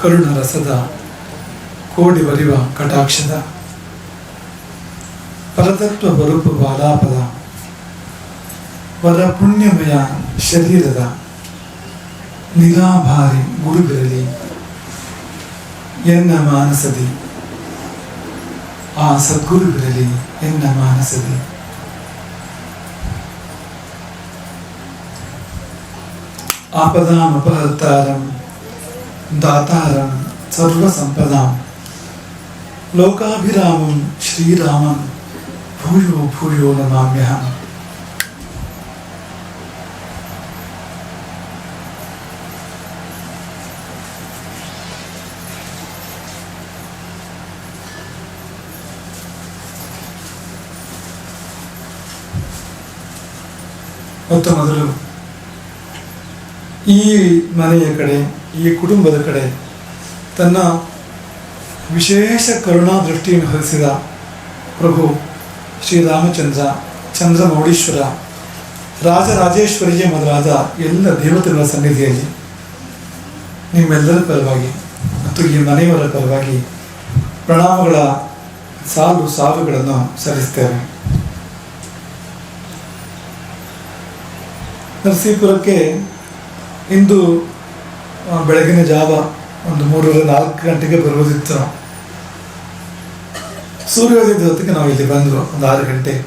ಕರುಣ ರಸದ ಕೋಡಿ ಬರಿವ ಕಟಾಕ್ಷದ ಪರತತ್ವ ಬರುಪು ಬಾಲಾಪದ ವರ ಪುಣ್ಯಮಯ ಶರೀರದ ನಿರಾಭಾರಿ ಗುರುಬಿರಲಿ ಎನ್ನ ಮಾನಸದಿ ಆ ಸದ್ಗುರು ಬಿರಲಿ ಎನ್ನ ಮಾನಸದಿ ಆಪದಾಮಪಹರ್ತಾರಂ ದಾತಾರಂ ಸರ್ವಸಂಪದಾಂ ಲೋಕಾಭಿರಾಮಂ ಶ್ರೀರಾಮಂ ಭೂಯೋ ಭೂಯೋ ನಮಾಮ್ಯಹಂ ಮೊತ್ತ ಮೊದಲು ಈ ಮನೆಯ ಕಡೆ ಈ ಕುಟುಂಬದ ಕಡೆ ತನ್ನ ವಿಶೇಷ ಕರುಣಾ ದೃಷ್ಟಿಯನ್ನು ಹರಿಸಿದ ಪ್ರಭು ಶ್ರೀರಾಮಚಂದ್ರ ಚಂದ್ರಮೌಳೀಶ್ವರ ರಾಜರಾಜೇಶ್ವರಿಗೆ ಮೊದಲಾದ ಎಲ್ಲ ದೇವತೆಗಳ ಸನ್ನಿಧಿಯಲ್ಲಿ ನಿಮ್ಮೆಲ್ಲರ ಪರವಾಗಿ ಮತ್ತು ಈ ಮನೆಯವರ ಪರವಾಗಿ ಪ್ರಣಾಮಗಳ ಸಾಲು ಸಾಲುಗಳನ್ನು ಸಲ್ಲಿಸ್ತೇವೆ ನರಸೀಪುರಕ್ಕೆ ಇಂದು ಬೆಳಗಿನ ಜಾವ ಒಂದು ಮೂರರ ನಾಲ್ಕು ಗಂಟೆಗೆ ಬರುವುದಿತ್ತು. ಸೂರ್ಯೋದಯದ ಹೊತ್ತಿಗೆ ನಾವು ಇಲ್ಲಿ ಬಂದರು. ಒಂದು ಆರು ಗಂಟೆ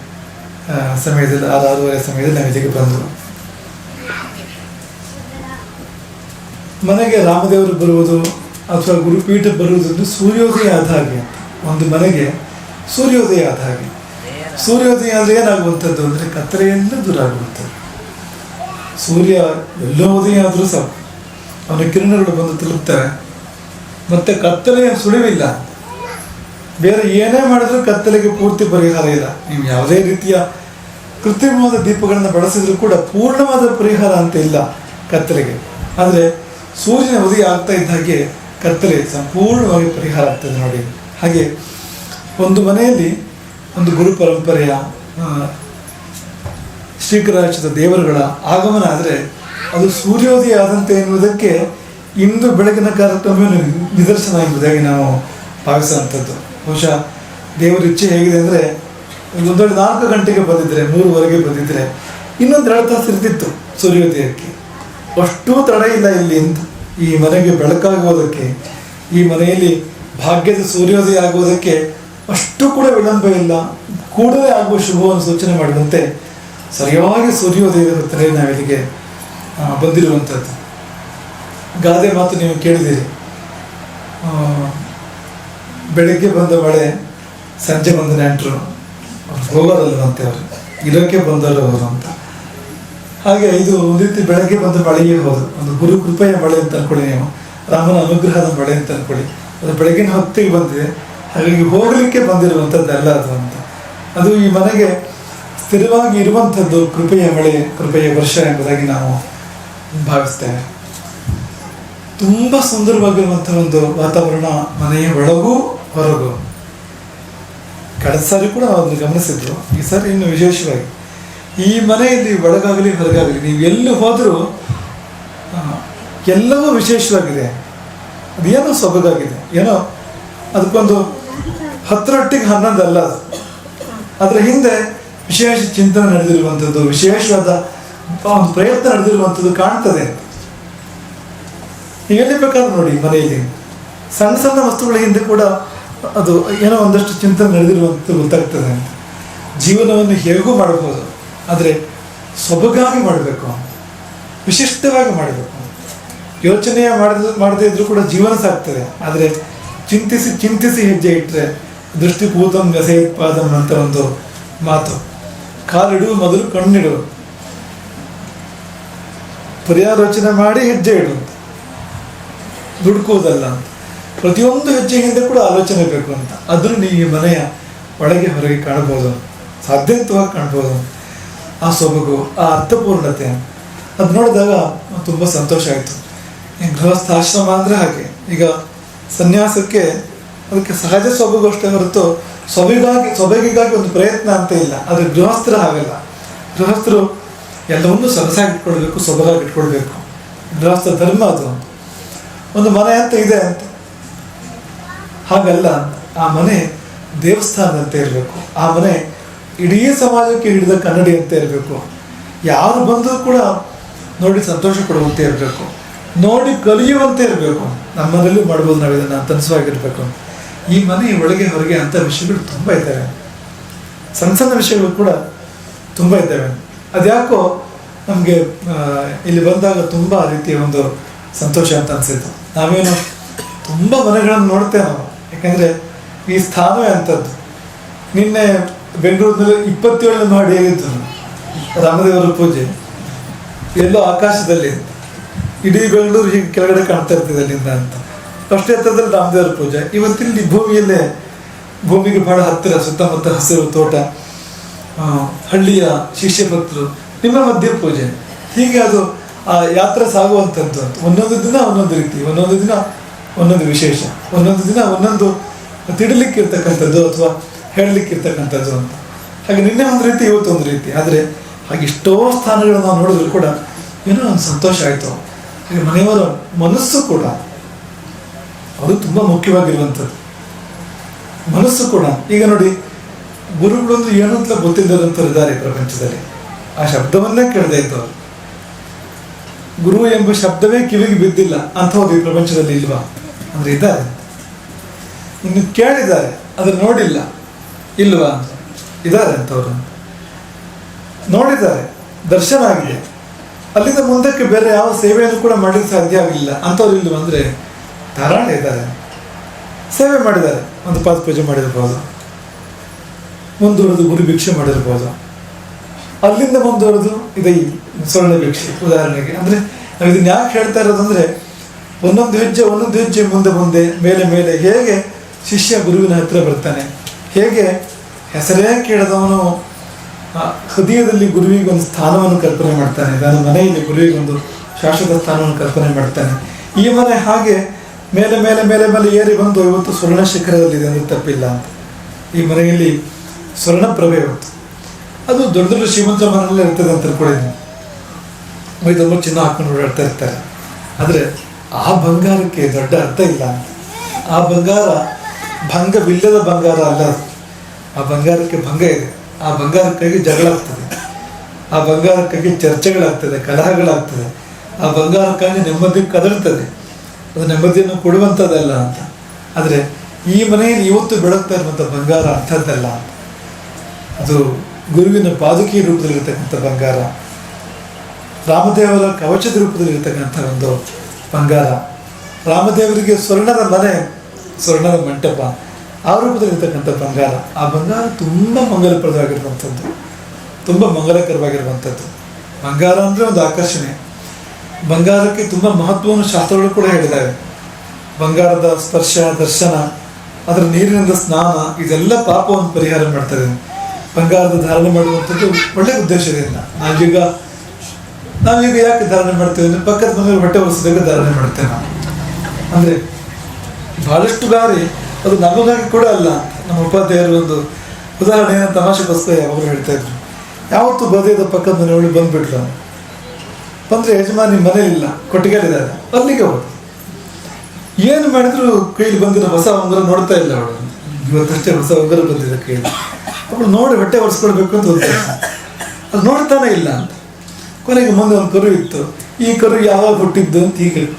ಸಮಯದಲ್ಲಿ, ಆರು, ಆರೂವರೆ ಸಮಯದಲ್ಲಿ ನಾವು ಇಲ್ಲಿಗೆ ಬಂದರು. ಮನೆಗೆ ರಾಮದೇವರು ಬರುವುದು ಅಥವಾ ಗುರುಪೀಠ ಬರುವುದನ್ನು ಸೂರ್ಯೋದಯ ಆದ ಹಾಗೆ. ಒಂದು ಮನೆಗೆ ಸೂರ್ಯೋದಯ ಆದ ಹಾಗೆ. ಸೂರ್ಯೋದಯ ಆದರೆ ಏನಾಗುವಂಥದ್ದು? ಅಂದರೆ ಕತ್ತಲೆಯಿಂದ ದೂರ ಆಗುವಂಥದ್ದು. ಸೂರ್ಯ ಎಲ್ಲೋ ಉದಯ ಆದರೂ ಸಾಕು. ಅವನ ಕಿರಣಗಳು ಬಂದು ತಲುಪ್ತವೆ ಮತ್ತೆ ಕತ್ತಲೆಯ ಸುಳಿವಿಲ್ಲ. ಬೇರೆ ಏನೇ ಮಾಡಿದ್ರೂ ಕತ್ತಲೆಗೆ ಪೂರ್ತಿ ಪರಿಹಾರ ಇಲ್ಲ. ನೀವು ಯಾವುದೇ ರೀತಿಯ ಕೃತ್ರಿಮವಾದ ದೀಪಗಳನ್ನು ಬಳಸಿದ್ರು ಕೂಡ ಪೂರ್ಣವಾದ ಪರಿಹಾರ ಅಂತ ಇಲ್ಲ ಕತ್ತಲೆಗೆ. ಆದರೆ ಸೂರ್ಯನ ಉದಯ ಆಗ್ತಾ ಇದ್ದ ಹಾಗೆ ಕತ್ತಲೆ ಸಂಪೂರ್ಣವಾಗಿ ಪರಿಹಾರ ಆಗ್ತದೆ ನೋಡಿ. ಹಾಗೆ ಒಂದು ಮನೆಯಲ್ಲಿ ಒಂದು ಗುರು ಪರಂಪರೆಯ ಶ್ರೀಕರಾಚದ ದೇವರುಗಳ ಆಗಮನ ಆದರೆ ಅದು ಸೂರ್ಯೋದಯ ಆದಂತೆ ಎನ್ನುವುದಕ್ಕೆ ಇಂದು ಬೆಳಗಿನ ಕಾರ್ಯಕ್ರಮ ನಿದರ್ಶನ ಎಂಬುದಾಗಿ ನಾವು ಭಾವಿಸುವಂಥದ್ದು. ಬಹುಶಃ ದೇವರ ಇಚ್ಛೆ ಹೇಗಿದೆ ಅಂದರೆ ಒಂದು ವೇಳೆ ನಾಲ್ಕು ಗಂಟೆಗೆ ಬಂದಿದ್ರೆ, ಮೂರುವರೆಗೆ ಬಂದಿದ್ರೆ ಇನ್ನೊಂದು ಎರಡು ತಾಸು ಇರ್ತಿತ್ತು ಸೂರ್ಯೋದಯಕ್ಕೆ. ಅಷ್ಟೂ ತಡ ಇಲ್ಲ ಇಲ್ಲಿ ಅಂತ ಈ ಮನೆಗೆ ಬೆಳಕಾಗುವುದಕ್ಕೆ, ಈ ಮನೆಯಲ್ಲಿ ಭಾಗ್ಯದ ಸೂರ್ಯೋದಯ ಆಗುವುದಕ್ಕೆ ಅಷ್ಟು ಕೂಡ ವಿಳಂಬ ಇಲ್ಲ. ಕೂಡಲೇ ಆಗುವ ಶುಭವನ್ನು ಸೂಚನೆ ಮಾಡಿದಂತೆ ಸರಿಯಾಗಿ ಸೂರ್ಯೋದಯದ ಇರುತ್ತೆ ನಾವಿಲ್ಲಿಗೆ ಬಂದಿರುವಂಥದ್ದು. ಗಾದೆ ಮಾತು ನೀವು ಕೇಳಿದಿರಿ ಬೆಳಗ್ಗೆ ಬಂದ ಮಳೆ ಸಂಜೆ ಬಂದ ನೆಂಟರು ಹೋಗೋರಲ್ವಂತೆ ಅವರು. ಇರೋಕ್ಕೆ ಬಂದವರು ಅವರು ಅಂತ. ಹಾಗೆ ಇದು ಒಂದು ರೀತಿ ಬೆಳಗ್ಗೆ ಬಂದ ಮಳೆಯೇ ಹೌದು. ಒಂದು ಗುರು ಕೃಪೆಯ ಮಳೆ ಅಂತ ಅನ್ಕೊಳ್ಳಿ ನೀವು. ರಾಮನ ಅನುಗ್ರಹದ ಮಳೆ ಅಂತ ಅನ್ಕೊಳ್ಳಿ. ಅದು ಬೆಳಗಿನ ಹೊತ್ತಿಗೆ ಬಂದಿದೆ. ಹಾಗಾಗಿ ಹೋಗಲಿಕ್ಕೆ ಬಂದಿರುವಂಥದ್ದಲ್ಲ ಅದು ಅಂತ. ಅದು ಈ ಮನೆಗೆ ಸ್ಥಿರವಾಗಿ ಇರುವಂಥದ್ದು ಕೃಪೆಯ ಮಳೆ, ಕೃಪೆಯ ವರ್ಷ ಎಂಬುದಾಗಿ ನಾವು ಭಾವಿಸ್ತೇವೆ ತುಂಬಾ ಸುಂದರವಾಗಿರುವಂತಹ ಒಂದು ವಾತಾವರಣ ಮನೆಯ ಒಳಗೂ ಹೊರಗು. ಕಳೆದ ಸಾರಿ ಕೂಡ ಅದನ್ನು ಗಮನಿಸಿದ್ರು. ಈ ಸಾರಿ ಇನ್ನು ವಿಶೇಷವಾಗಿ ಈ ಮನೆಯಲ್ಲಿ ಒಳಗಾಗಲಿ ಹೊರಗಾಗಲಿ ನೀವು ಎಲ್ಲಿ ಹೋದರೂ ಎಲ್ಲವೂ ವಿಶೇಷವಾಗಿದೆ. ಅದೇನೋ ಸೊಬಗಾಗಿದೆ ಏನೋ ಅದಕ್ಕೊಂದು ಹತ್ತರೊಟ್ಟಿಗೆ ಹನ್ನೊಂದಲ್ಲ ಅದು. ಅದರ ಹಿಂದೆ ವಿಶೇಷ ಚಿಂತನೆ ನಡೆದಿರುವಂಥದ್ದು, ವಿಶೇಷವಾದ ಒಂದು ಪ್ರಯತ್ನ ನಡೆದಿರುವಂಥದ್ದು ಕಾಣ್ತದೆ. ನೀವು ಎಲ್ಲಿ ಬೇಕಾದ್ರೂ ನೋಡಿ ಮನೆಯಲ್ಲಿ ಸಣ್ಣ ಸಣ್ಣ ವಸ್ತುಗಳ ಹಿಂದೆ ಕೂಡ ಅದು ಏನೋ ಒಂದಷ್ಟು ಚಿಂತನೆ ನಡೆದಿರುವಂಥದ್ದು ಗೊತ್ತಾಗ್ತದೆ. ಜೀವನವನ್ನು ಹೇಗೂ ಮಾಡಬಹುದು. ಆದರೆ ಸೊಬಗಾಗಿ ಮಾಡಬೇಕು. ವಿಶಿಷ್ಟವಾಗಿ ಮಾಡಬೇಕು. ಯೋಚನೆ ಮಾಡಿದ, ಮಾಡದೇ ಇದ್ರೂ ಕೂಡ ಜೀವನ ಸಾಗ್ತದೆ ಆದರೆ ಚಿಂತಿಸಿ ಚಿಂತಿಸಿ ಹೆಜ್ಜೆ ಇಟ್ಟರೆ ದೃಷ್ಟಿಪೂತಂ ವ್ಯಸೇತ್ಪಾದಂ ಅಂತ ಒಂದು ಮಾತು. ಕಾಲಿಡುವ ಮೊದಲು ಕಣ್ಣಿಡು. ಪರ್ಯಾಲೋಚನೆ ಮಾಡಿ ಹೆಜ್ಜೆ ಇಡು ದುಡ್ಕುವುದಲ್ಲ ಅಂತ. ಪ್ರತಿಯೊಂದು ಹೆಜ್ಜೆ ಹಿಂದೆ ಕೂಡ ಆಲೋಚನೆ ಬೇಕು ಅಂತ. ಅದನ್ನು ನೀವು ಮನೆಯ ಒಳಗೆ ಹೊರಗೆ ಕಾಣ್ಬೋದು ಸಾಧ್ಯಂತವಾಗಿ ಕಾಣ್ಬೋದು ಆ ಸೊಬಗು, ಆ ಅರ್ಥಪೂರ್ಣತೆ ಅದು ನೋಡಿದಾಗ ತುಂಬ ಸಂತೋಷ ಆಯಿತು. ಗೃಹಸ್ಥಾಶ್ರಮ ಅಂದರೆ ಹಾಗೆ. ಈಗ ಸನ್ಯಾಸಕ್ಕೆ ಅದಕ್ಕೆ ಸಹಜ ಸೊಬಗು ಅಷ್ಟೇ ಹೊರತು ಸೊಬಗಾಗಿ, ಸೊಬಗಿಗಾಗಿ ಒಂದು ಪ್ರಯತ್ನ ಅಂತ ಇಲ್ಲ. ಆದರೆ ಗೃಹಸ್ಥರ ಹಾಗಲ್ಲ. ಗೃಹಸ್ಥರು ಎಲ್ಲವನ್ನೂ ಸೊಗಸಾಗಿ ಇಟ್ಕೊಳ್ಬೇಕು, ಸೊಬಗಾಗಿ ಇಟ್ಕೊಳ್ಬೇಕು. ಗೃಹಸ್ಥ ಧರ್ಮ ಅದು. ಒಂದು ಮನೆ ಅಂತ ಇದೆ ಅಂತ. ಹಾಗಲ್ಲ ಆ ಮನೆ ದೇವಸ್ಥಾನದಂತೆ ಇರಬೇಕು. ಆ ಮನೆ ಇಡೀ ಸಮಾಜಕ್ಕೆ ಹಿಡಿದ ಕನ್ನಡಿ ಅಂತ ಇರಬೇಕು. ಯಾರು ಬಂದರೂ ಕೂಡ ನೋಡಿ ಸಂತೋಷ ಕೊಡುವಂತೆ ಇರಬೇಕು. ನೋಡಿ ಕಲಿಯುವಂತೆ ಇರಬೇಕು. ನಮ್ಮದಲ್ಲೂ ಮಾಡ್ಬೋದು ನಾವು ಇದನ್ನು ತನಿಸುವಾಗಿರ್ಬೇಕು ಈ ಮನೆ ಒಳಗೆ ಹೊರಗೆ ಅಂಥ ವಿಷಯಗಳು ತುಂಬ ಇದ್ದಾವೆ. ಸಣ್ಣ ಸಣ್ಣ ವಿಷಯಗಳು ಕೂಡ ತುಂಬ ಇದ್ದಾವೆ. ಅದ್ಯಾಕೋ ನಮಗೆ ಇಲ್ಲಿ ಬಂದಾಗ ತುಂಬ ರೀತಿಯ ಒಂದು ಸಂತೋಷ ಅಂತ ಅನಿಸಿತ್ತು. ನಾವೇನು ತುಂಬ ಮನೆಗಳನ್ನು ನೋಡ್ತೇವೆ ನಾವು. ಯಾಕಂದರೆ ಈ ಸ್ಥಾನವೇ ಅಂಥದ್ದು. ನಿನ್ನೆ ಬೆಂಗಳೂರಿನಲ್ಲಿ ಇಪ್ಪತ್ತೇಳನೇ ಹೇಳಿದ್ದು ರಾಮದೇವರ ಪೂಜೆ. ಎಲ್ಲೋ ಆಕಾಶದಲ್ಲಿ. ಇಡೀ ಬೆಂಗಳೂರು ಹೀಗೆ ಕೆಳಗಡೆ ಕಾಣ್ತಾ ಇರ್ತದೆ ಅಲ್ಲಿಂದ ಅಂತ. ಅಷ್ಟೇ ಎತ್ತರದಲ್ಲಿ ರಾಮದೇವರ ಪೂಜೆ. ಇವತ್ತಿಲ್ಲಿ ಭೂಮಿಯಲ್ಲೇ ಭೂಮಿಗೆ ಬಹಳ ಹತ್ತಿರ, ಸುತ್ತಮುತ್ತ ಹಸಿರು ತೋಟ. ಹಳ್ಳಿಯ ಶಿಷ್ಯ ಭಕ್ತರು ನಿಮ್ಮ ಮಧ್ಯ ಪೂಜೆ. ಹೀಗೆ ಅದು, ಆ, ಯಾತ್ರೆ ಸಾಗುವಂಥದ್ದು ಅಂತ. ಒಂದೊಂದು ದಿನ ಒಂದೊಂದು ರೀತಿ, ಒಂದೊಂದು ದಿನ ಒಂದೊಂದು ವಿಶೇಷ, ಒಂದೊಂದು ದಿನ ಒಂದೊಂದು ತಿಳಿಲಿಕ್ಕಿರ್ತಕ್ಕಂಥದ್ದು ಅಥವಾ ಹೇಳಲಿಕ್ಕಿರ್ತಕ್ಕಂಥದ್ದು ಅಂತ. ಹಾಗೆ ನಿನ್ನೆ ಒಂದು ರೀತಿ, ಇವತ್ತು ಒಂದು ರೀತಿ. ಆದರೆ, ಹಾಗೆ ಎಷ್ಟೋ ಸ್ಥಾನಗಳನ್ನು ನಾವು ನೋಡಿದ್ರು ಕೂಡ ಏನೋ ಒಂದು ಸಂತೋಷ ಆಯಿತು. ಹಾಗೆ ಮನೆಯವರ ಮನಸ್ಸು ಕೂಡ ಅದು ತುಂಬ ಮುಖ್ಯವಾಗಿರುವಂಥದ್ದು. ಮನಸ್ಸು ಕೂಡ. ಈಗ ನೋಡಿ ಗುರುಗಳು ಅಂದ್ರೆ ಏನು ಅಂತ ಈ ಪ್ರಪಂಚದಲ್ಲಿ. ಆ ಶಬ್ದವನ್ನೇ ಕೇಳದೆ ಇದ್ದವರು. ಗುರು ಎಂಬ ಶಬ್ದವೇ ಕಿವಿಗೆ ಬಿದ್ದಿಲ್ಲ, ಅಂಥವ್ರು ಈ ಪ್ರಪಂಚದಲ್ಲಿ ಇಲ್ವಾ? ಅಂದ್ರೆ ಇದ್ದಾರೆ. ಇನ್ನು ಕೇಳಿದ್ದಾರೆ ಅದನ್ನ ನೋಡಿಲ್ಲ. ಇಲ್ವಾ? ಅಂತ ಇದ್ದಾರೆ ಅಂತವ್ರು ನೋಡಿದ್ದಾರೆ, ದರ್ಶನ ಆಗಿದೆ. ಅಲ್ಲಿಂದ ಮುಂದಕ್ಕೆ ಬೇರೆ ಯಾವ ಸೇವೆಯನ್ನು ಕೂಡ ಮಾಡಲಿಕ್ಕೆ ಸಾಧ್ಯ ಆಗಲಿಲ್ಲ ಅಂಥವ್ರು ಇಲ್ವಾ ಅಂದ್ರೆ ಧಾರಾಳ ಇದ್ದಾರೆ. ಸೇವೆ ಮಾಡಿದ್ದಾರೆ, ಒಂದು ಪಾದ ಪೂಜೆ ಮಾಡಿರ್ಬೋದು. ಮುಂದುವರೆದು ಗುರು ಭಿಕ್ಷೆ ಮಾಡಿರ್ಬೋದು? ಅಲ್ಲಿಂದ ಮುಂದುವರೆದು ಇದೆ ಸೊಳ್ಳೆ ಭಿಕ್ಷೆ, ಉದಾಹರಣೆಗೆ. ಅಂದ್ರೆ ನಾವು ಇದನ್ನ ಯಾಕೆ ಹೇಳ್ತಾ ಇರೋದಂದ್ರೆ ಒಂದೊಂದು ಹೆಜ್ಜೆ ಒಂದೊಂದು ಹೆಜ್ಜೆ ಮುಂದೆ ಮುಂದೆ, ಮೇಲೆ ಮೇಲೆ ಹೇಗೆ ಶಿಷ್ಯ ಗುರುವಿನ ಹತ್ರ ಬರ್ತಾನೆ, ಹೇಗೆ ಹೆಸರೇ ಕೇಳದವನು ಹೃದಯದಲ್ಲಿ ಗುರುವಿಗೊಂದು ಸ್ಥಾನವನ್ನು ಕಲ್ಪನೆ ಮಾಡ್ತಾನೆ ನನ್ನ ಮನೆಯಲ್ಲಿ ಗುರುವಿಗೆ ಒಂದು ಶಾಶ್ವತ ಸ್ಥಾನವನ್ನು ಕಲ್ಪನೆ ಮಾಡ್ತಾನೆ. ಈ ಮನೆ ಹಾಗೆ ಮೇಲೆ ಮೇಲೆ ಮೇಲೆ ಮೇಲೆ ಏರಿ ಬಂದು ಇವತ್ತು ಸ್ವರ್ಣ ಶಿಖರದಲ್ಲಿದೆ ಅಂದ್ರೆ ತಪ್ಪಿಲ್ಲ ಅಂತ. ಈ ಮನೆಯಲ್ಲಿ ಸ್ವರ್ಣ ಪ್ರಭೆ ಇವತ್ತು ಅದು ದೊಡ್ಡ ದೊಡ್ಡ ಶ್ರೀಮಂತ ಮನೆಯಲ್ಲೇ ಇರ್ತದೆ ಅಂತ ಕೂಡ ಮೈ ಚಿನ್ನ ಹಾಕೊಂಡು ಓಡಾಡ್ತಾ ಇರ್ತಾರೆ. ಆದರೆ ಆ ಬಂಗಾರಕ್ಕೆ ದೊಡ್ಡ ಅರ್ಥ ಇಲ್ಲ ಅಂತ. ಆ ಬಂಗಾರ ಭಂಗವಿಲ್ಲದ ಬಂಗಾರ ಅಲ್ಲ ಆ ಬಂಗಾರಕ್ಕೆ ಭಂಗ ಇದೆ. ಆ ಬಂಗಾರಕ್ಕಾಗಿ ಜಗಳ ಆಗ್ತದೆ ಆ ಬಂಗಾರಕ್ಕಾಗಿ ಚರ್ಚೆಗಳಾಗ್ತದೆ, ಕಲಹಗಳಾಗ್ತದೆ. ಆ ಬಂಗಾರಕ್ಕಾಗಿ ನೆಮ್ಮದಿ ಕದಳ್ತದೆ ಅದು ನೆಮ್ಮದಿಯನ್ನು ಕೊಡುವಂಥದ್ದಲ್ಲ ಅಂತ. ಆದರೆ ಈ ಮನೆಯಲ್ಲಿ ಇವತ್ತು ಬೆಳಗ್ತಾ ಇರುವಂಥ ಬಂಗಾರ ಅಂಥದ್ದಲ್ಲ ಅಂತ. ಅದು ಗುರುವಿನ ಪಾದುಕಿ ರೂಪದಲ್ಲಿರತಕ್ಕಂಥ ಬಂಗಾರ, ರಾಮದೇವರ ಕವಚದ ರೂಪದಲ್ಲಿರ್ತಕ್ಕಂಥ ಒಂದು ಬಂಗಾರ. ರಾಮದೇವರಿಗೆ ಸ್ವರ್ಣದ ಮನೆ, ಸ್ವರ್ಣದ ಮಂಟಪ, ಆ ರೂಪದಲ್ಲಿರ್ತಕ್ಕಂಥ ಬಂಗಾರ. ಆ ಬಂಗಾರ ತುಂಬ ಮಂಗಲಪ್ರದವಾಗಿರುವಂಥದ್ದು, ತುಂಬ ಮಂಗಲಕರವಾಗಿರುವಂಥದ್ದು. ಬಂಗಾರ ಅಂದರೆ ಒಂದು ಆಕರ್ಷಣೆ. ಬಂಗಾರಕ್ಕೆ ತುಂಬ ಮಹತ್ವವನ್ನು ಶಾಸ್ತ್ರಗಳು ಕೂಡ ಹೇಳಿದ್ದಾವೆ ಬಂಗಾರದ ಸ್ಪರ್ಶ, ದರ್ಶನ, ಅದರ ನೀರಿನಿಂದ ಸ್ನಾನ, ಇದೆಲ್ಲ ಪಾಪವನ್ನು ಪರಿಹಾರ ಮಾಡ್ತದೆ. ಬಂಗಾರದ ಧಾರಣೆ ಮಾಡುವಂಥದ್ದು ಒಳ್ಳೆಯ ಉದ್ದೇಶದಿಂದ ನಾವೀಗ ನಾವೀಗ ಯಾಕೆ ಧಾರಣೆ ಮಾಡ್ತೇವೆ ಅಂದ್ರೆ ಪಕ್ಕದ ಮನೆಯಲ್ಲಿ ಹೊಟ್ಟೆ ಒರೆಸಿದಾಗ ಧಾರಣೆ ಮಾಡ್ತೇವೆ ನಾವು. ಅಂದರೆ ಬಹಳಷ್ಟು ಬಾರಿ ಅದು ನಮಗಾಗಿ ಕೂಡ ಅಲ್ಲ ನಮ್ಮ ಉಪಾಧ್ಯಾಯರು ಒಂದು ಉದಾಹರಣೆಯನ್ನು ತಮಾಷೆಗೋಸ್ಕರ ಯಾವಾಗಲೂ ಹೇಳ್ತಾ ಇದ್ರು. ಯಾವತ್ತು ಬದಿಯದ ಪಕ್ಕದ ಮನೆಯೊಳಗೆ ಬಂದ್ಬಿಟ್ರ. ಬಂದ್ರೆ ಯಜಮಾನಿ ಇಲ್ಲ ಕೊಟ್ಟಿಗೆಲಿದ್ದಾರೆ ಅಲ್ಲಿಗೆ ಹೋದ್ರು. ಏನು ಮಾಡಿದ್ರು ಕೈಲಿ ಬಂದಿರೋ ಹೊಸ ಉಂಗುರ ನೋಡ್ತಾ ಇಲ್ಲ ಅವಳು. ಇವತ್ತಷ್ಟೇ ಹೊಸ ಉಂಗುರ ಬಂದಿದೆ ಕೈಲಿ ಅವಳು ನೋಡಿ ಹೊಟ್ಟೆ ಒರೆಸ್ಕೊಳ್ಬೇಕು ಅಂತ ಒಂದು ಅದು ನೋಡ್ತಾನೆ ಇಲ್ಲ ಅಂತ. ಕೊನೆಗೆ ಮುಂದೆ ಒಂದು ಕರು ಇತ್ತು. ಈ ಕರು ಯಾವಾಗ ಹುಟ್ಟಿದ್ದು ಅಂತ ಹೀಗೆ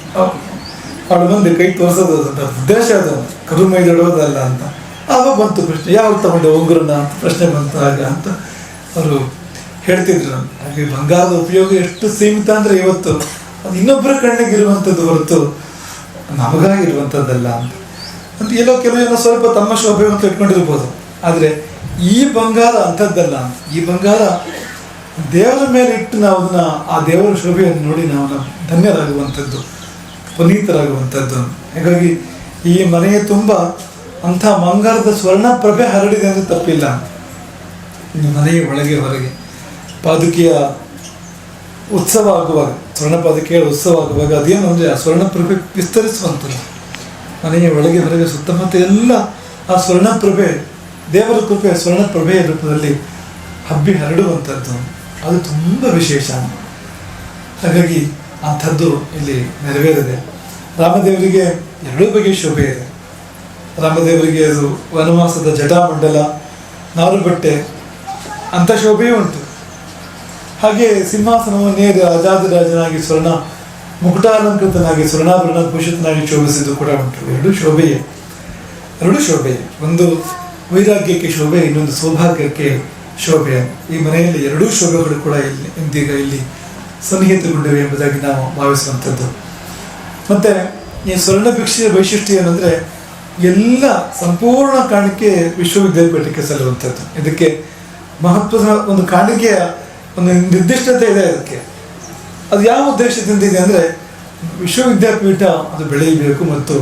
ಅವಳು ಮುಂದೆ ಕೈ ತೋರಿಸೋದು ಅಂತ. ಉದ್ದೇಶ ಅದು ಕರು ಮೈದೊಡೋದಲ್ಲ ಅಂತ. ಆವಾಗ ಬಂತು ಪ್ರಶ್ನೆ. ಯಾವಾಗ ತಗೊಂಡೆ ಉಂಗುರನ ಅಂತ ಪ್ರಶ್ನೆ ಬಂತು ಆಗ ಅಂತ ಅವರು ಹೇಳ್ತಿದ್ರು ಹಾಗೆ ಬಂಗಾರದ ಉಪಯೋಗ ಎಷ್ಟು ಸೀಮಿತ ಅಂದ್ರೆ ಇವತ್ತು. ಅದು ಇನ್ನೊಬ್ಬರ ಕಣ್ಣಿಗೆ ಇರುವಂಥದ್ದು ಹೊರತು ನಮಗಾಗಿರುವಂಥದ್ದಲ್ಲ ಅಂತ. ಅಂತ ಎಲ್ಲೋ ಕೆಲವು ಸ್ವಲ್ಪ ತಮ್ಮ ಶೋಭೆ ಅಂತ ಇಟ್ಕೊಂಡಿರ್ಬೋದು. ಆದರೆ ಈ ಬಂಗಾರ ಅಂಥದ್ದಲ್ಲ ಈ ಬಂಗಾರ ದೇವರ ಮೇಲೆ ಇಟ್ಟು ನಾವು ಆ ದೇವರ ಶೋಭೆಯನ್ನು ನೋಡಿ ನಾವು ಧನ್ಯರಾಗುವಂಥದ್ದು, ಪುನೀತರಾಗುವಂಥದ್ದು. ಹಾಗಾಗಿ ಈ ಮನೆಯ ತುಂಬ ಅಂಥ ಬಂಗಾರದ ಸ್ವರ್ಣ ಪ್ರಭೆ ಹರಡಿದೆ ಅಂದರೆ ತಪ್ಪಿಲ್ಲ. ಮನೆಯ ಒಳಗೆ ಹೊರಗೆ ಪಾದುಕೆಯ ಉತ್ಸವ ಆಗುವಾಗ, ಸ್ವರ್ಣ ಪಾದುಕೆಯ ಉತ್ಸವ ಆಗುವಾಗ ಅದೇನು ಅಂದರೆ ಆ ಸ್ವರ್ಣ ಪ್ರಭೆ ವಿಸ್ತರಿಸುವಂಥದ್ದು. ಮನೆಯ ಒಳಗೆ ಹೊರಗೆ ಸುತ್ತಮುತ್ತ ಎಲ್ಲ ಆ ಸ್ವರ್ಣ ಪ್ರಭೆ ದೇವರ ಕೃಪೆ ಸ್ವರ್ಣ ಪ್ರಭೆಯ ರೂಪದಲ್ಲಿ ಹಬ್ಬಿ ಹರಡುವಂಥದ್ದು. ಅದು ತುಂಬ ವಿಶೇಷ. ಹಾಗಾಗಿ ಅಂಥದ್ದು ಇಲ್ಲಿ ನೆರವೇರಿದೆ. ರಾಮದೇವರಿಗೆ ಎರಡೂ ಬಗೆಯ ಶೋಭೆ ಇದೆ. ರಾಮದೇವರಿಗೆ ಅದು ವನವಾಸದ ಜಟಾಮಂಡಲ, ನಾರುಬಟ್ಟೆ ಅಂಥ ಶೋಭೆಯೂ ಉಂಟು. ಹಾಗೆ ಸಿಂಹಾಸನವನ್ನೇರಿ ರಾಜಾದಿರಾಜನಾಗಿ ಸ್ವರ್ಣ, ಮುಕುಟಾಲಂಕೃತನಾಗಿ ಸ್ವರ್ಣಾಭರಣ ಭೂಷಿತನಾಗಿ ಶೋಭಿಸಿದ್ದು ಕೂಡ ಉಂಟು. ಎರಡೂ ಶೋಭೆಯೇ. ಎರಡೂ ಶೋಭೆಯೇ. ಒಂದು ವೈರಾಗ್ಯಕ್ಕೆ ಶೋಭೆ, ಇನ್ನೊಂದು ಸೌಭಾಗ್ಯಕ್ಕೆ ಶೋಭೆ. ಈ ಮನೆಯಲ್ಲಿ ಎರಡೂ ಶೋಭೆಗಳು ಕೂಡ ಇಲ್ಲಿ ಇಂದೀಗ ಇಲ್ಲಿ ಸನ್ನಿಹಿತಗೊಂಡಿವೆ ಎಂಬುದಾಗಿ ನಾವು ಭಾವಿಸುವಂಥದ್ದು. ಮತ್ತೆ ಈ ಸ್ವರ್ಣ ಭಿಕ್ಷೆಯ ವೈಶಿಷ್ಟ್ಯ ಏನಂದ್ರೆ ಎಲ್ಲ ಸಂಪೂರ್ಣ ಕಾಣಿಕೆ ವಿಶ್ವವಿದ್ಯಾಪೀಠಕ್ಕೆ ಸಲ್ಲುವಂಥದ್ದು. ಇದಕ್ಕೆ ಮಹತ್ವದ ಒಂದು ಕಾಣಿಕೆಯ ಒಂದು ನಿರ್ದಿಷ್ಟತೆ ಇದೆ ಅದಕ್ಕೆ. ಅದು ಯಾವ ಉದ್ದೇಶದಿಂದ ಇದೆ ಅಂದರೆ ವಿಶ್ವವಿದ್ಯಾಪೀಠ ಅದು ಬೆಳೆಯಬೇಕು ಮತ್ತು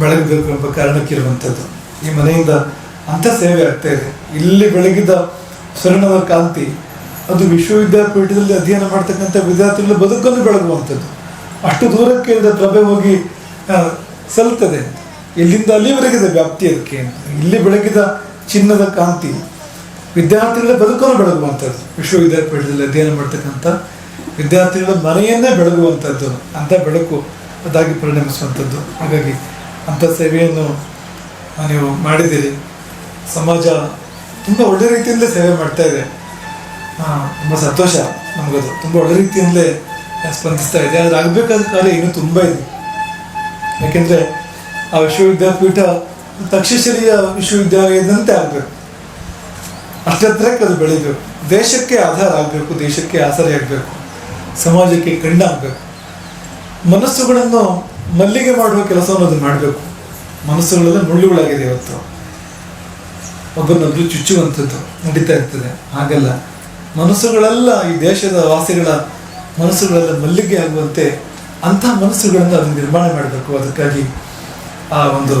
ಬೆಳಗಬೇಕು ಎಂಬ ಕಾರಣಕ್ಕಿರುವಂಥದ್ದು ಈ ಮನೆಯಿಂದ ಅಂಥ ಸೇವೆ ಆಗ್ತಾ ಇದೆ ಇಲ್ಲಿ ಬೆಳಗಿದ ಸ್ವರ್ಣದ ಕಾಂತಿ, ಅದು ವಿಶ್ವವಿದ್ಯಾಪೀಠದಲ್ಲಿ ಅಧ್ಯಯನ ಮಾಡ್ತಕ್ಕಂಥ ವಿದ್ಯಾರ್ಥಿಗಳ ಬದುಕನ್ನು ಬೆಳಗುವಂಥದ್ದು. ಅಷ್ಟು ದೂರಕ್ಕೆ ಇಲ್ಲದ ಪ್ರಭೆ ಹೋಗಿ ಸಲ್ತದೆ. ಇಲ್ಲಿಂದ ಅಲ್ಲಿವರೆಗಿದೆ ವ್ಯಾಪ್ತಿ ಅದಕ್ಕೆ ಇಲ್ಲಿ ಬೆಳಗಿದ ಚಿನ್ನದ ಕಾಂತಿ, ವಿದ್ಯಾರ್ಥಿಗಳ ಬದುಕನ್ನು ಬೆಳಗುವಂಥದ್ದು. ವಿಶ್ವವಿದ್ಯಾಪೀಠದಲ್ಲಿ ಅಧ್ಯಯನ ಮಾಡ್ತಕ್ಕಂಥ ವಿದ್ಯಾರ್ಥಿಗಳ ಮನೆಯನ್ನೇ ಬೆಳಗುವಂಥದ್ದು ಅಂಥ ಬೆಳಕು ಅದಾಗಿ ಪರಿಣಮಿಸುವಂಥದ್ದು. ಹಾಗಾಗಿ ಅಂಥ ಸೇವೆಯನ್ನು ನೀವು ಮಾಡಿದ್ದೀರಿ. ಸಮಾಜ ತುಂಬ ಒಳ್ಳೆ ರೀತಿಯಿಂದಲೇ ಸೇವೆ ಮಾಡ್ತಾ ಇದೆ. ತುಂಬ ಸಂತೋಷ ನಮಗದು. ತುಂಬ ಒಳ್ಳೆ ರೀತಿಯಿಂದಲೇ ಸ್ಪಂದಿಸ್ತಾ ಇದೆ. ಆದರೆ ಆಗಬೇಕಾದ ಕಾರ್ಯ ಇನ್ನೂ ತುಂಬ ಇದೆ. ಯಾಕೆಂದರೆ ಆ ವಿಶ್ವವಿದ್ಯಾಪೀಠ ತಕ್ಷಶಿಲೆಯ ವಿಶ್ವವಿದ್ಯಾಲಯದಂತೆ ಆಗಬೇಕು. ಅಷ್ಟತ್ರಕ್ಕೆ ಅದು ಬೆಳಿಬೇಕು. ದೇಶಕ್ಕೆ ಆಧಾರ ಆಗಬೇಕು, ದೇಶಕ್ಕೆ ಆಸರೆ ಆಗಬೇಕು. ಸಮಾಜಕ್ಕೆ ಕಣ್ಣಾಗಬೇಕು ಮನಸ್ಸುಗಳನ್ನು ಮಲ್ಲಿಗೆ ಮಾಡುವ ಕೆಲಸವನ್ನು ಅದು ಮಾಡಬೇಕು. ಮನಸ್ಸುಗಳೆಲ್ಲ ಮುಳ್ಳುಗಳಾಗಿದೆ ಇವತ್ತು. ಒಬ್ಬರನ್ನೊಬ್ರು ಚುಚ್ಚುವಂಥದ್ದು ನಡೀತಾ ಇರ್ತದೆ. ಹಾಗಲ್ಲ. ಮನಸ್ಸುಗಳೆಲ್ಲ ಈ ದೇಶದ ವಾಸಿಗಳ ಮನಸ್ಸುಗಳೆಲ್ಲ ಮಲ್ಲಿಗೆ ಆಗುವಂತೆ ಅಂತಹ ಮನಸ್ಸುಗಳನ್ನು ಅದನ್ನು ನಿರ್ಮಾಣ ಮಾಡಬೇಕು. ಅದಕ್ಕಾಗಿ ಆ ಒಂದು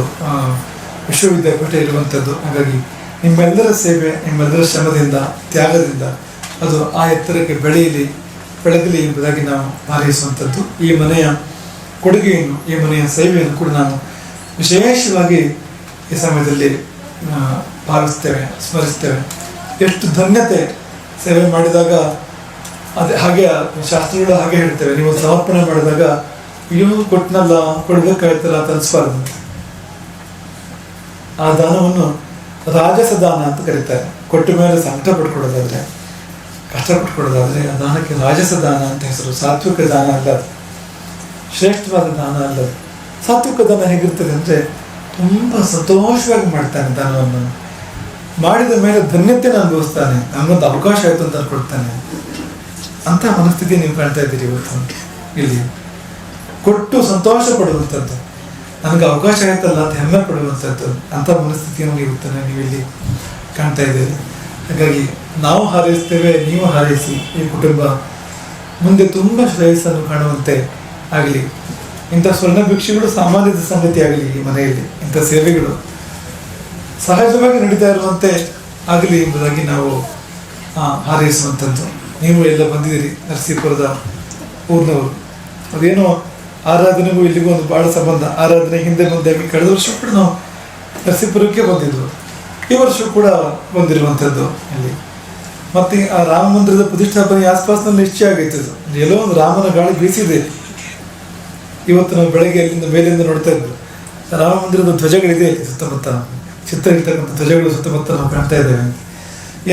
ವಿಶ್ವವಿದ್ಯಾಪೀಠ ಇರುವಂಥದ್ದು. ಹಾಗಾಗಿ ನಿಮ್ಮೆಲ್ಲರ ಸೇವೆ, ನಿಮ್ಮೆಲ್ಲರ ಶ್ರಮದಿಂದ, ತ್ಯಾಗದಿಂದ ಅದು ಆ ಎತ್ತರಕ್ಕೆ ಬೆಳೆಯಲಿ, ಬೆಳಗಲಿ ಎಂಬುದಾಗಿ ನಾವು ಹಾರೈಸುವಂಥದ್ದು ಈ ಮನೆಯ ಕೊಡುಗೆಯನ್ನು, ಈ ಮನೆಯ ಸೇವೆಯನ್ನು ಕೂಡ ನಾನು ವಿಶೇಷವಾಗಿ ಈ ಸಮಯದಲ್ಲಿ ಭಾವಿಸ್ತೇವೆ ಸ್ಮರಿಸ್ತೇವೆ. ಎಷ್ಟು ಧನ್ಯತೆ ಸೇವೆ ಮಾಡಿದಾಗ ಅದೇ ಹಾಗೆ ಶಾಸ್ತ್ರಗಳು ಹಾಗೆ ಹೇಳ್ತೇವೆ. ನೀವು ಸಮರ್ಪಣೆ ಮಾಡಿದಾಗ ಇವು ಕೊಟ್ಟನಲ್ಲ, ಕೊಡ್ಬೇಕಾಯ್ತಲ್ಲ ಅಂತ ಅನ್ಸ್ಬಾರ್ದು. ಆ ದಾನವನ್ನು ರಾಜಸ ದಾನ ಅಂತ ಕರೀತಾರೆ. ಕೊಟ್ಟ ಮೇಲೆ ಸಂಕಟ ಪಡ್ಕೊಡೋದಾದ್ರೆ ಕಷ್ಟಪಟ್ಕೊಡೋದಾದ್ರೆ ಆ ದಾನಕ್ಕೆ ರಾಜಸ ದಾನ ಅಂತ ಹೆಸರು, ಸಾತ್ವಿಕ ದಾನ ಅಲ್ಲ ಶ್ರೇಷ್ಠವಾದ ದಾನ ಅಲ್ಲ ಸಾತ್ವಿಕ ದಾನ ಹೇಗಿರ್ತದೆ ಅಂದರೆ ತುಂಬ ಸಂತೋಷವಾಗಿ ಮಾಡ್ತಾನೆ ದಾನವನ್ನು ಮಾಡಿದ ಮೇಲೆ ಧನ್ಯತೆ ಅನುಭವಿಸ್ತಾನೆ. ನಮಗೊಂದು ಅವಕಾಶ ಆಯಿತು ಅಂತ ಕೊಡ್ತಾನೆ ಅಂತ ಮನಸ್ಥಿತಿ ನೀವು ಕಾಣ್ತಾ ಇದ್ದೀರಿ ಇವತ್ತು. ಇಲ್ಲಿ. ಕೊಟ್ಟು ಸಂತೋಷ ಪಡುವಂಥದ್ದು. ನನಗೆ ಅವಕಾಶ ಆಯ್ತಲ್ಲ ಅಂತ ಹೆಮ್ಮೆ ಪಡುವಂಥದ್ದು. ಅಂತ ಮನಸ್ಥಿತಿಯನ್ನು ಇವತ್ತು ನೀವು ಇಲ್ಲಿ ಕಾಣ್ತಾ ಇದ್ದೀರಿ. ಹಾಗಾಗಿ ನಾವು ಹಾರೈಸ್ತೇವೆ, ನೀವು ಹಾರೈಸಿ. ಈ ಕುಟುಂಬ ಮುಂದೆ ತುಂಬ ಶ್ರೇಯಸ್ಸನ್ನು ಕಾಣುವಂತೆ ಆಗಲಿ. ಇಂಥ ಸ್ವರ್ಣ ಭಿಕ್ಷೆಗಳು ಸಾಮಾನ್ಯದ ಸಂಗತಿ ಆಗಲಿ ಈ ಮನೆಯಲ್ಲಿ, ಇಂಥ ಸೇವೆಗಳು ಸಹಜವಾಗಿ ನಡೀತಾ ಇರುವಂತೆ ಆಗಲಿ ಎಂಬುದಾಗಿ ನಾವು ಹಾರೈಸುವಂಥದ್ದು. ನೀವು ಎಲ್ಲ ಬಂದಿದ್ದೀರಿ, ನರಸೀಪುರದ ಊರಿನವರು. ಅದೇನೋ ಆರಾಧನೆಗೂ ಇಲ್ಲಿಗೂ ಒಂದು ಭಾಳ ಸಂಬಂಧ. ಆರಾಧನೆ ಹಿಂದೆ ಮುಂದಾಗಿ ಕಳೆದ ವರ್ಷ ಕೂಡ ನಾವು ನರಸೀಪುರಕ್ಕೆ ಬಂದಿದ್ವು. ಈ ವರ್ಷ ಕೂಡ ಬಂದಿರುವಂಥದ್ದು ಇಲ್ಲಿ. ಮತ್ತೆ ಆ ರಾಮ ಮಂದಿರದ ಪ್ರತಿಷ್ಠಾಪನೆ ಆಸ್ಪಾಸ್ನಲ್ಲಿ ನಿಶ್ಚಯ ಆಗೈತೆ ಎಲ್ಲೋ ಒಂದು ರಾಮನ ಗಾಳಿ ಬೀಸಿದೆ. ಇವತ್ತು ನಾವು ಬೆಳಗ್ಗೆ ಅಲ್ಲಿಂದ ಮೇಲಿಂದ ನೋಡ್ತಾ ಇದ್ವಿ. ರಾಮಮಂದಿರದ ಧ್ವಜಗಳಿದೆ ಅಲ್ಲಿ ಸುತ್ತಮುತ್ತ. ಚಿತ್ರ ಇರ್ತಕ್ಕಂಥ ಧ್ವಜಗಳು ಸುತ್ತಮುತ್ತ ನಾವು ಕಾಣ್ತಾ ಇದ್ದೇವೆ.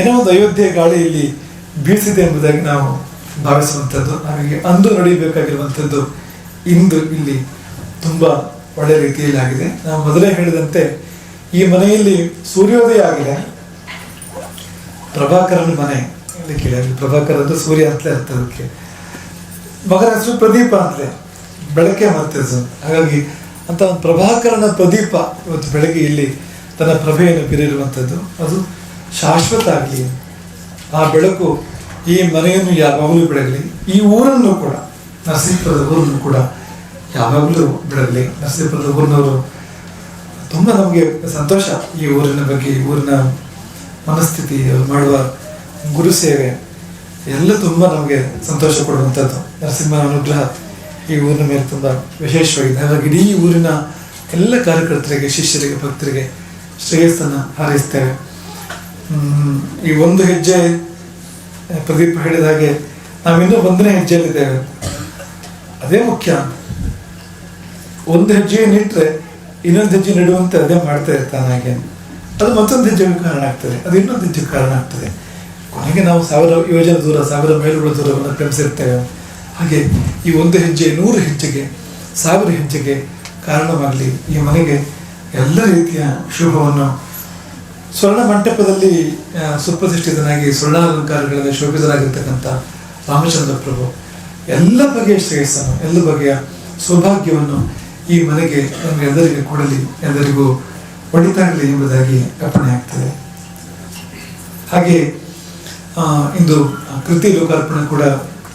ಏನೋ ಒಂದು ಅಯೋಧ್ಯೆ ಗಾಳಿ ಇಲ್ಲಿ ಬೀಸಿದೆ ಎಂಬುದಾಗಿ ನಾವು ಭಾವಿಸುವಂಥದ್ದು. ನಮಗೆ ಅಂದು ನಡೀಬೇಕಾಗಿರುವಂಥದ್ದು ಇಂದು ಇಲ್ಲಿ ತುಂಬ ಒಳ್ಳೆ ರೀತಿಯಲ್ಲಿ ಆಗಿದೆ. ನಾವು ಮೊದಲೇ ಹೇಳಿದಂತೆ ಈ ಮನೆಯಲ್ಲಿ ಸೂರ್ಯೋದಯ ಆಗಿದೆ. ಪ್ರಭಾಕರನ ಮನೆ. ಇಲ್ಲಿ ಕೇಳಿ ಪ್ರಭಾಕರ್ ಅಂದ್ರೆ ಸೂರ್ಯ ಅಂತಲೇ ಅರ್ಥ ಅದಕ್ಕೆ. ಮಗನ ಹೆಸರು ಪ್ರದೀಪ ಅಂತಲೇ. ಬೆಳಕೆ ಅದು. ಹಾಗಾಗಿ ಅಂತ ಒಂದು ಪ್ರಭಾಕರನ ಪ್ರದೀಪ ಇವತ್ತು ಬೆಳಗ್ಗೆ ಇಲ್ಲಿ ತನ್ನ ಪ್ರಭೆಯನ್ನು ಬೀರಿರುವಂಥದ್ದು. ಅದು ಶಾಶ್ವತ ಆಗಲಿ, ಆ ಬೆಳಕು ಈ ಮನೆಯನ್ನು ಯಾವಾಗಲೂ ಬೆಳಗಲಿ ಈ ಊರನ್ನು ಕೂಡ, ನರಸೀಪುರದ ಊರನ್ನು ಕೂಡ ಯಾವಾಗಲೂ ಬೆಳಗಲಿ ನರಸೀಪುರದ ಊರಿನವರು ತುಂಬ ನಮಗೆ ಸಂತೋಷ ಈ ಊರಿನ ಬಗ್ಗೆ, ಈ ಊರಿನ ಮನಸ್ಥಿತಿ ಮಾಡುವ ಗುರು ಸೇವೆ, ಎಲ್ಲ ತುಂಬ ನಮಗೆ ಸಂತೋಷ ಕೊಡುವಂಥದ್ದು. ನರಸಿಂಹನ ಅನುಗ್ರಹ ಈ ಊರಿನ ಮೇಲೆ ತುಂಬ ವಿಶೇಷವಾಗಿದೆ ಹಾಗಾಗಿ ಇಡೀ ಊರಿನ ಎಲ್ಲ ಕಾರ್ಯಕರ್ತರಿಗೆ, ಶಿಷ್ಯರಿಗೆ, ಭಕ್ತರಿಗೆ ಶ್ರೇಯಸ್ಸನ್ನು ಹಾರೈಸ್ತೇವೆ. ಈ ಒಂದು ಹೆಜ್ಜೆ ಪ್ರದೀಪ್ ಹೇಳಿದ ಹಾಗೆ ನಾವಿನ್ನೂ ಒಂದನೇ ಹೆಜ್ಜೆಯಲ್ಲಿದ್ದೇವೆ. ಅದೇ ಮುಖ್ಯ. ಒಂದು ಹೆಜ್ಜೆ ನೀಟ್ರೆ ಇನ್ನೊಂದು ಹೆಜ್ಜೆ ನೆಡುವಂತೆ ಅದೇ ಮಾಡ್ತಾ ಇರ್ತಾನೆ ಹಾಗೆ. ಅದು ಮತ್ತೊಂದು ಹೆಜ್ಜೆಗೆ ಕಾರಣ ಆಗ್ತದೆ. ಅದು ಇನ್ನೊಂದು ಹೆಜ್ಜೆಗೆ ಕಾರಣ ಆಗ್ತದೆ. ಕೊನೆಗೆ ನಾವು ಸಾವಿರ ಯೋಜನೆ ದೂರ, ಸಾವಿರ ಮೈಲುಗಳ ದೂರವನ್ನು ಕ್ರಮಿಸಿರ್ತೇವೆ. ಹಾಗೆ ಈ ಒಂದು ಹೆಜ್ಜೆ, ನೂರು ಹೆಜ್ಜೆಗೆ, ಸಾವಿರ ಹೆಜ್ಜೆಗೆ ಕಾರಣವಾಗಲಿ ಈ ಮನೆಗೆ ಎಲ್ಲ ರೀತಿಯ ಶುಭವನ್ನು ಸ್ವರ್ಣ ಮಂಟಪದಲ್ಲಿ ಸುಪ್ರತಿಷ್ಠಿತನಾಗಿ ಸ್ವರ್ಣಾಲಂಕಾರಗಳಲ್ಲಿ ಶೋಭಿತರಾಗಿರ್ತಕ್ಕಂಥ ರಾಮಚಂದ್ರ ಪ್ರಭು ಎಲ್ಲ ಬಗೆಯ ಶ್ರೇಯಸ್ಸನ್ನು, ಎಲ್ಲ ಬಗೆಯ ಸೌಭಾಗ್ಯವನ್ನು ಈ ಮನೆಗೆ ನಮಗೆಲ್ಲರಿಗೆ ಕೊಡಲಿ, ಎಲ್ಲರಿಗೂ ಒಳಿತಾಗಲಿ ಎಂಬುದಾಗಿ ಅರ್ಪಣೆ ಆಗ್ತದೆ. ಹಾಗೆ ಇಂದು ಕೃತಿ ಲೋಕಾರ್ಪಣೆ ಕೂಡ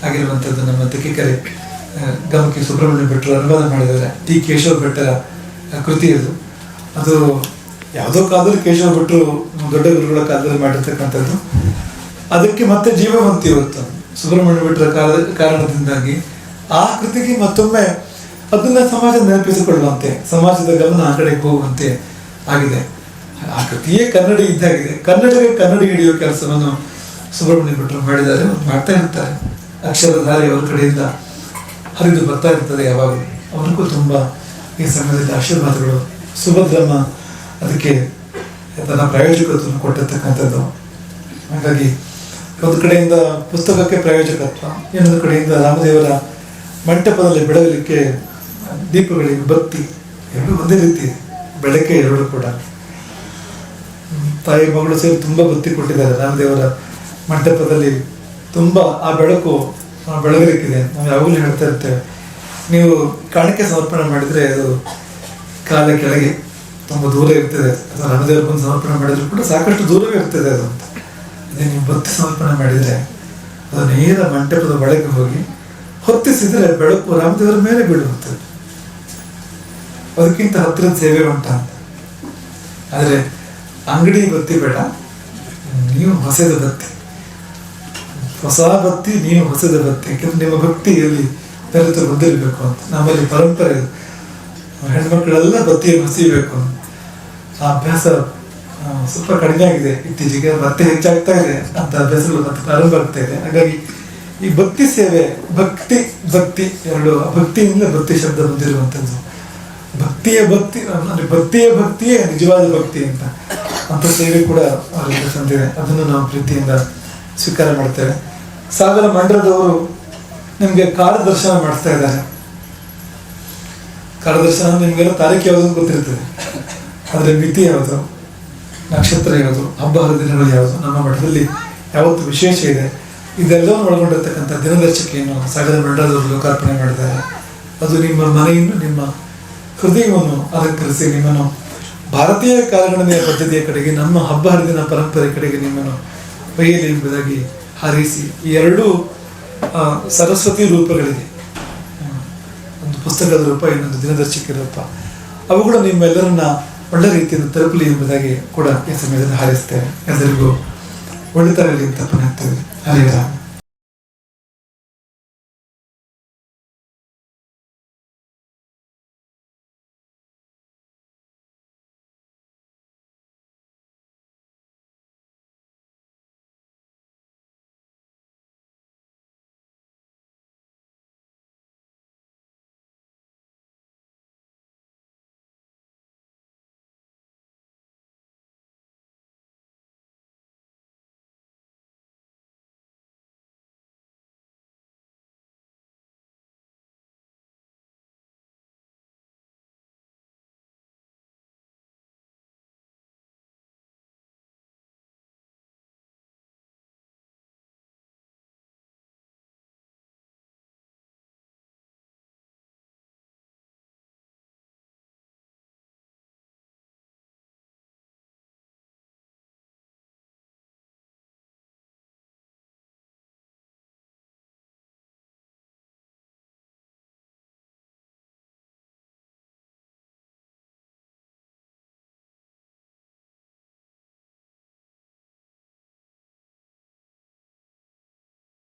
ಆಗಿರುವಂಥದ್ದು ನಮ್ಮ ತೆಕ್ಕೆಕೆರೆ ಗಮಕಿ ಸುಬ್ರಹ್ಮಣ್ಯ ಭಟ್ರು ಅನುವಾದ ಮಾಡಿದ್ದಾರೆ. ಟಿ ಕೇಶವ ಭಟ್ಟರ ಕೃತಿ ಅದು. ಅದು ಯಾವುದೋ ಕಾಲದಲ್ಲಿ ಕೇಶವ ಭಟ್ರು ದೊಡ್ಡ ಗುರುಗಳ ಕಾಲದಲ್ಲಿ ಮಾಡಿರ್ತಕ್ಕಂಥದ್ದು. ಅದಕ್ಕೆ ಮತ್ತೆ ಜೀವವಂತಿ ಇವತ್ತು ಸುಬ್ರಹ್ಮಣ್ಯ ಭಟ್ರ ಕಾಲ, ಕಾರಣದಿಂದಾಗಿ ಆ ಕೃತಿಗೆ ಮತ್ತೊಮ್ಮೆ ಅದನ್ನ ಸಮಾಜ ನೆನಪಿಸಿಕೊಳ್ಳುವಂತೆ, ಸಮಾಜದ ಗಮನ ಆ ಕಡೆಗೆ ಹೋಗುವಂತೆ ಆಗಿದೆ. ಆ ಕೃತಿಯೇ ಕನ್ನಡಿ ಇದ್ದಾಗಿದೆ. ಕನ್ನಡಿಗೆ ಕನ್ನಡಿ ಹಿಡಿಯುವ ಕೆಲಸವನ್ನು ಸುಬ್ರಹ್ಮಣ್ಯ ಭಟ್ರು ಮಾಡಿದ್ದಾರೆ ಮಾಡ್ತಾ ಇರ್ತಾರೆ. ಅಕ್ಷರಧಾರೆ ಅವ್ರ ಕಡೆಯಿಂದ ಹರಿದು ಬರ್ತಾ ಇರ್ತದೆ ಯಾವಾಗಲೂ ಅವ್ರಿಗೂ ತುಂಬ ಈ ಸಮಯದಲ್ಲಿ ಆಶೀರ್ವಾದಗಳು. ಸುಭದ್ರಮ್ಮ ಅದಕ್ಕೆ ತನ್ನ ಪ್ರಾಯೋಜಕತ್ವ ಕೊಟ್ಟಿರ್ತಕ್ಕಂಥದ್ದು. ಹಾಗಾಗಿ ಒಂದು ಕಡೆಯಿಂದ ಪುಸ್ತಕಕ್ಕೆ ಪ್ರಾಯೋಜಕತ್ವ, ಇನ್ನೊಂದು ಕಡೆಯಿಂದ ರಾಮದೇವರ ಮಂಟಪದಲ್ಲಿ ಬೆಳಗಲಿಕ್ಕೆ ದೀಪಗಳಿಗೆ ಬತ್ತಿ ಎರಡು ಒಂದೇ ರೀತಿ, ಬೆಳಕೆ ಎರಡು ಕೂಡ. ತಾಯಿ ಮಗಳು ಸೇರಿ ತುಂಬ ಬತ್ತಿ ಕೊಟ್ಟಿದ್ದಾರೆ ರಾಮದೇವರ ಮಂಟಪದಲ್ಲಿ. ತುಂಬ ಆ ಬೆಳಕು ಬೆಳಗಲಿಕ್ಕಿದೆ. ನಾವು ಯಾವಾಗಲೂ ಹೇಳ್ತಾ ಇರ್ತೇವೆ. ನೀವು ಕಾಣಿಕೆ ಸಮರ್ಪಣೆ ಮಾಡಿದರೆ ಅದು ಕಾಲ ಕೆಳಗೆ ತುಂಬ ದೂರ ಇರ್ತದೆ. ಅಥವಾ ರಾಮದೇವ್ರ ಬಂದು ಸಮರ್ಪಣೆ ಮಾಡಿದ್ರು ಕೂಡ ಸಾಕಷ್ಟು ದೂರವೇ ಇರ್ತದೆ ಅದು ಅಂತ. ಅದೇ ನೀವು ಬತ್ತಿ ಸಮರ್ಪಣೆ ಮಾಡಿದರೆ ಅದು ನೇರ ಮಂಟಪದ ಒಳಗೆ ಹೋಗಿ ಹೊತ್ತಿಸಿದರೆ ಬೆಳಕು ರಾಮದೇವರ ಮೇಲೆ ಬೀಳುವಂತದ್ದು ಅದಕ್ಕಿಂತ ಹತ್ತಿರದ ಸೇವೆ ಉಂಟ ಅಂತ. ಆದರೆ ಅಂಗಡಿ ಬತ್ತಿ ಬೇಡ ನೀವು ಹೊಸದು ಬತ್ತಿ ಹೊಸ ಭಕ್ತಿ, ನೀವು ಹೊಸದ ಭಕ್ತಿ. ಯಾಕಂದ್ರೆ ನಿಮ್ಮ ಭಕ್ತಿಯಲ್ಲಿ ಬೆರೆತು ಹೊಂದಿರಬೇಕು ಅಂತ. ನಮ್ಮಲ್ಲಿ ಪರಂಪರೆ. ಹೆಣ್ಮಕ್ಳೆಲ್ಲ ಭಕ್ತಿಯನ್ನು ಹಸಿಬೇಕು ಅಂತ. ಆ ಅಭ್ಯಾಸ ಸ್ವಲ್ಪ ಕಡಿಮೆ ಆಗಿದೆ. ಇತ್ತೀಚೆಗೆ ಮತ್ತೆ ಹೆಚ್ಚಾಗ್ತಾ ಇದೆ. ಅಂತ ಅಭ್ಯಾಸಗಳು ಮತ್ತೆ ಪ್ರಾರಂಭ ಆಗ್ತಾ ಇದೆ. ಹಾಗಾಗಿ ಈ ಭಕ್ತಿ ಸೇವೆ, ಭಕ್ತಿ ಭಕ್ತಿ ಎರಡು ಭಕ್ತಿಯಿಂದ ಭಕ್ತಿ ಶಬ್ದ ಬಂದಿರುವಂಥದ್ದು. ಭಕ್ತಿಯ ಭಕ್ತಿ, ಅಂದ್ರೆ ಭಕ್ತಿಯ ಭಕ್ತಿಯೇ ನಿಜವಾದ ಭಕ್ತಿ ಅಂತ. ಅಂತ ಸೇವೆ ಕೂಡ ಅವರಿಗೆ ತಂದಿದೆ. ಅದನ್ನು ನಾವು ಪ್ರೀತಿಯಿಂದ ಸ್ವೀಕಾರ ಮಾಡ್ತೇವೆ. ಸಾಗರ ಮಂಡ್ರದವರು ನಿಮಗೆ ಕಾಲ ದರ್ಶನ ಮಾಡಿಸ್ತಾ ಇದ್ದಾರೆ. ಕಾಲ ದರ್ಶನ ನಿಮಗೆಲ್ಲ ತಾರೀಕು ಯಾವುದು ಗೊತ್ತಿರ್ತದೆ ಆದರೆ ಮಿತಿ ಯಾವುದು? ನಕ್ಷತ್ರ ಯಾವುದು? ಹಬ್ಬ ಹರಿದಿನಗಳು ಯಾವುದು? ನಮ್ಮ ಮಠದಲ್ಲಿ ಯಾವತ್ತು ವಿಶೇಷ ಇದೆ. ಇದೆಲ್ಲವನ್ನು ಒಳಗೊಂಡಿರ್ತಕ್ಕಂಥ ದಿನದರ್ಶಿಕೆಯನ್ನು ಸಾಗರ ಮಂಡಲದವರು ಲೋಕಾರ್ಪಣೆ ಮಾಡಿದ್ದಾರೆ. ಅದು ನಿಮ್ಮ ಮನೆಯನ್ನು, ನಿಮ್ಮ ಹೃದಯವನ್ನು ಅಲಂಕರಿಸಿ, ನಿಮ್ಮನ್ನು ಭಾರತೀಯ ಕಾಲಗಣನೆಯ ಪದ್ಧತಿಯ ಕಡೆಗೆ, ನಮ್ಮ ಹಬ್ಬ ಹರಿದಿನ ಪರಂಪರೆ ಕಡೆಗೆ ನಿಮ್ಮನ್ನು ಒಯ್ಯಲಿ ಎಂಬುದಾಗಿ ಹಾರೈಸಿ. ಈ ಎರಡೂ ಸರಸ್ವತಿ ರೂಪಗಳಿದೆ ಒಂದು ಪುಸ್ತಕದ ರೂಪ, ಇನ್ನೊಂದು ದಿನದರ್ಶಿಕೆ ರೂಪ. ಅವುಗಳು ನಿಮ್ಮೆಲ್ಲರನ್ನ ಒಳ್ಳೆ ರೀತಿಯಿಂದ ತಲುಪಲಿ ಎಂಬುದಾಗಿ ಕೂಡ ಈ ಸಮಯದಲ್ಲಿ ಹಾರೈಸ್ತೇವೆ ಎಲ್ಲರಿಗೂ ಒಳ್ಳೆತರಲಿ ಅಂತ ಪುನಃ ಹರಿರಾಮ್